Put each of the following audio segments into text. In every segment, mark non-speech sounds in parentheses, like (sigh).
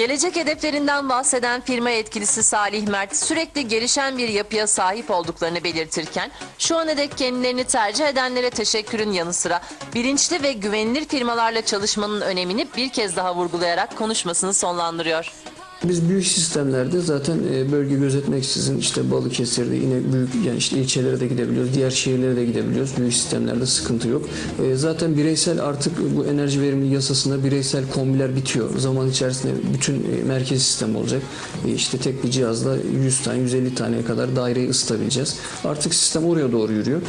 Gelecek hedeflerinden bahseden firma yetkilisi Salih Mert sürekli gelişen bir yapıya sahip olduklarını belirtirken şu ana dek kendilerini tercih edenlere teşekkürün yanı sıra bilinçli ve güvenilir firmalarla çalışmanın önemini bir kez daha vurgulayarak konuşmasını sonlandırıyor. Biz büyük sistemlerde zaten e, bölge gözetmeksizin işte Balıkesir'de yine büyük yani işte ilçelere de gidebiliyoruz. Diğer şehirlere de gidebiliyoruz. Büyük sistemlerde sıkıntı yok. E, Zaten bireysel artık bu enerji verimli yasasında bireysel kombiler bitiyor. Zaman içerisinde bütün e, merkez sistem olacak. İşte tek bir cihazla 100 tane 150 taneye kadar daireyi ısıtabileceğiz. Artık sistem oraya doğru yürüyor.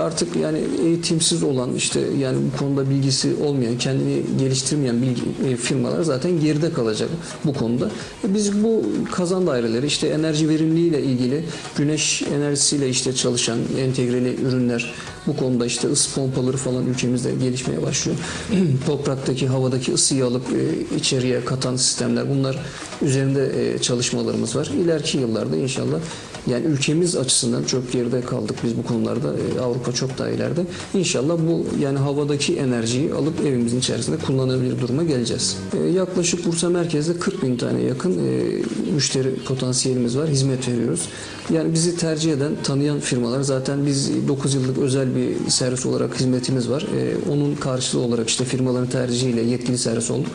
Artık yani eğitimsiz olan işte yani bu konuda bilgisi olmayan, kendini geliştirmeyen bilgi, firmalar zaten geride kalacak bu konuda. Biz bu kazan daireleri işte enerji verimliliğiyle ilgili güneş enerjisiyle işte çalışan entegreli ürünler bu konuda işte ısı pompaları falan ülkemizde gelişmeye başlıyor. (clears throat) Topraktaki havadaki ısıyı alıp e, içeriye katan sistemler bunlar üzerinde e, çalışmalarımız var. İleriki yıllarda inşallah yani ülkemiz açısından çok geride kaldık biz bu konularda. E, Avrupa çok daha ileride. İnşallah bu yani havadaki enerjiyi alıp evimizin içerisinde kullanabilir duruma geleceğiz. E, yaklaşık Bursa merkezde 40 bin tane yakın e, müşteri potansiyelimiz var. Hizmet veriyoruz. Yani bizi tercih eden, tanıyan firmalar zaten biz 9 yıllık özel bir servis olarak hizmetimiz var. E, onun karşılığı olarak işte firmaların tercihiyle yetkili servis olduk.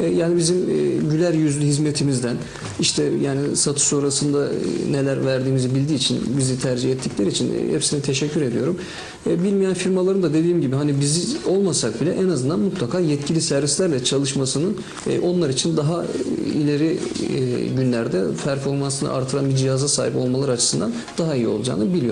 E, yani bizim e, güler yüzlü hizmetimizden işte yani satış sonrasında e, neler verdiğimizi bildiği için bizi tercih ettikleri için e, hepsine teşekkür ediyorum. E, bilmeyen firmaların da dediğim gibi hani biz olmasak bile en azından mutlaka yetkili servislerle çalışmasının e, onlar için daha e, ileri e, günlerde performansını artıran bir cihaza sahip olmaları açısından daha iyi olacağını biliyorum.